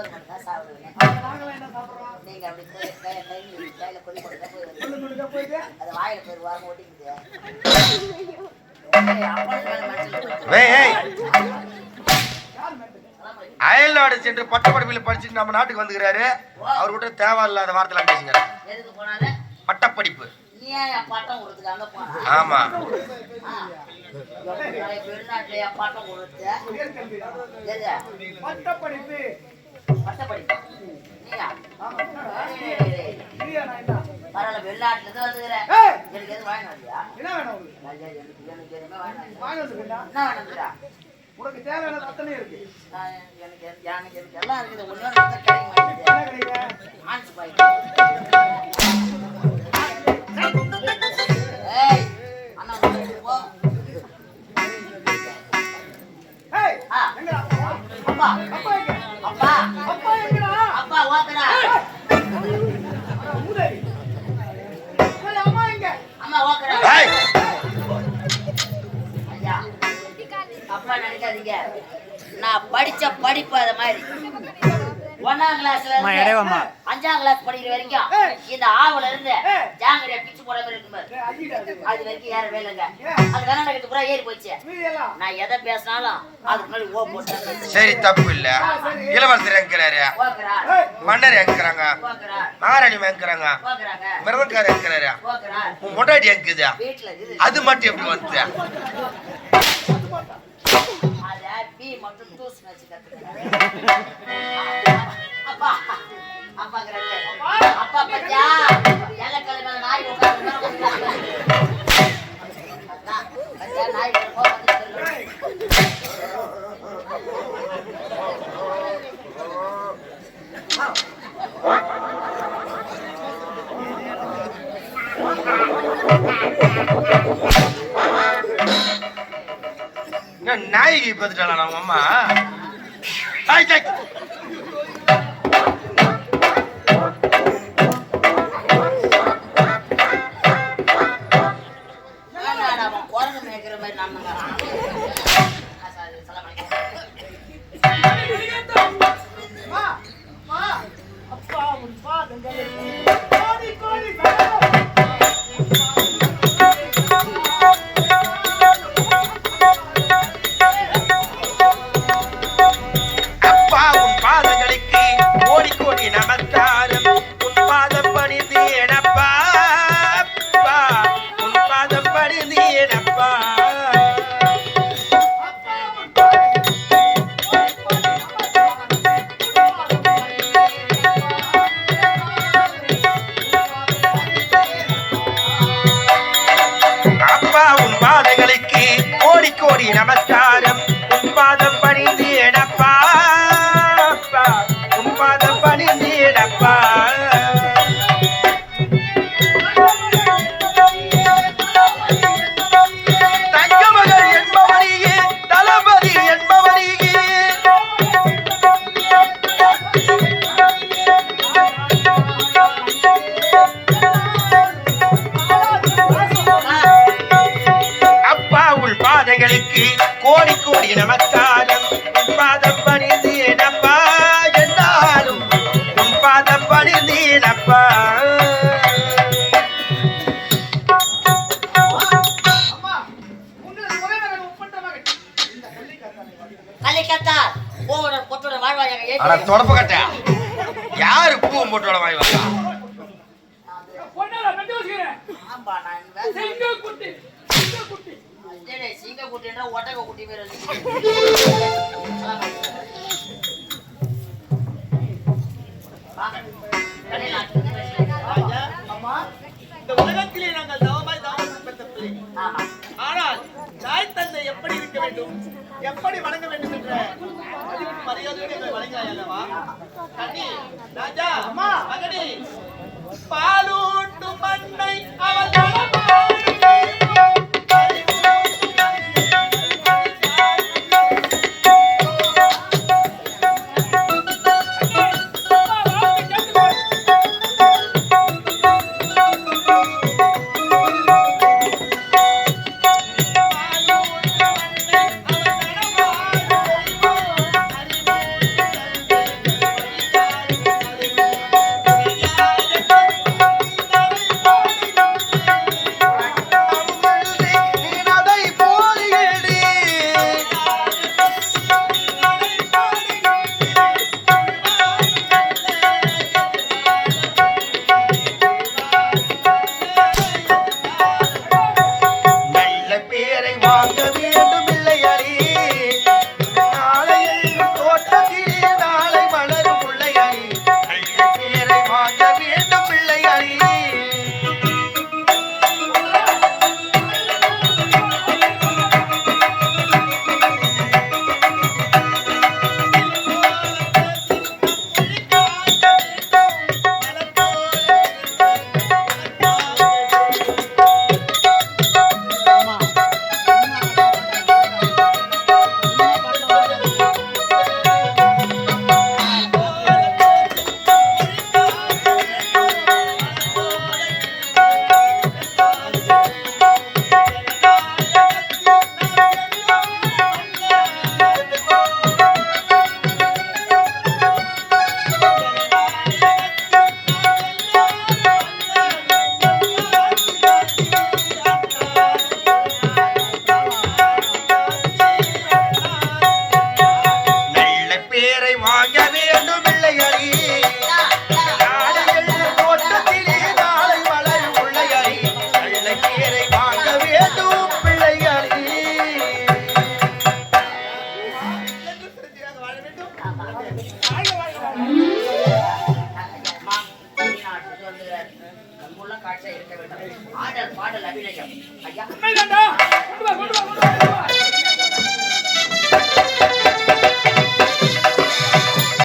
சோறு மட்டும் தான் சாப்பிடுவேன் நீங்க அப்படி கையில கொடி போய் அது வாயில போய் வாரம் ஓட்டிக்குது அயல்நாடு சென்று பட்டப்படிப்பில் படிச்சுட்டு நம்ம நாட்டுக்கு வந்துக்கிறாரு. அவர் கூட தேவையில்லாத வார்த்தை பேசுங்க பட்டப்படிப்பு. ஆமா. கொடுத்து பட்டப்படிப்பு. வெளிநாட்டுல வந்துக்கிறேன் எனக்கு எதுவும் வாங்கிட்டு என்ன வேணும் எனக்கு எதுவுமே வாங்கி என்ன வேணுங்கிறா உனக்கு தேவையானது அத்தனை இருக்கு எனக்கு எனக்கு எனக்கு எல்லாம் இருக்குது ஒண்ணு தான் கிடைக்க மாட்டேங்குது என்ன கிடைக்க அப்பா? அப்பா அப்பா நினைக்காதீங்க நான் படிச்ச படிப்பு அது மாதிரி ஒன்னாம் கிளாஸ்ல இருந்து அஞ்சாம் கிளாஸ் படிக்கிற வரைக்கும். இந்த ஆவுல இருந்து. ஜாங்கரியா பிச்சு போட மாதிரி இருக்கும் அடிடா, அது. வரைக்கும் ஏற வேலைங்க? அது கர்நாடகத்துக்கு பூரா ஏறி போச்சு எல்லாம்? நான் எதை பேசினாலும் அதுக்கு முன்னாடி ஓ போட்டு சரி தப்பு இல்ல இளவரசர் எங்கிறாரு மன்னர் எங்கிறாங்க மகாராணி எங்கிறாங்க மிருதக்காரர் எங்கிறாரு உன் பொண்டாட்டி எங்குது அது மட்டும் எப்படி வந்து அத பி மட்டும் தூசு வச்சு கத்துக்கிறேன் அப்பா அப்பாங்கிறாரு அப்பா பத்தியா மேல நாய் உட்கார்ந்து பத்தியா நாய் மேல கோவம் வந்துட்டு இருக்கு. நாயகி நாய்க்கு பார்த்துட்டாளா நம்ம அம்மா? கோடி பாதம் பணிந்து எடப்பா. உன் பாதம் பணிந்து பொட்டோட வாழ்வாயாக ஆனா ஏற்றி தொடப்ப கட்ட. யாரு பூ போட்டோட வாங்கி வந்தா? பொண்ணாடா, மெட்டு வச்சுக்கிறேன். ஆம்பா நான் சிங்க ஒட்டக குட்டி பேர் எப்படி வணங்க வேண்டும் என்ற? மரியாதையோடு எங்களை வணங்காய் அல்லவா? கண்ணி ராஜா அம்மா. பாலூட்டு மண்ணை அவன்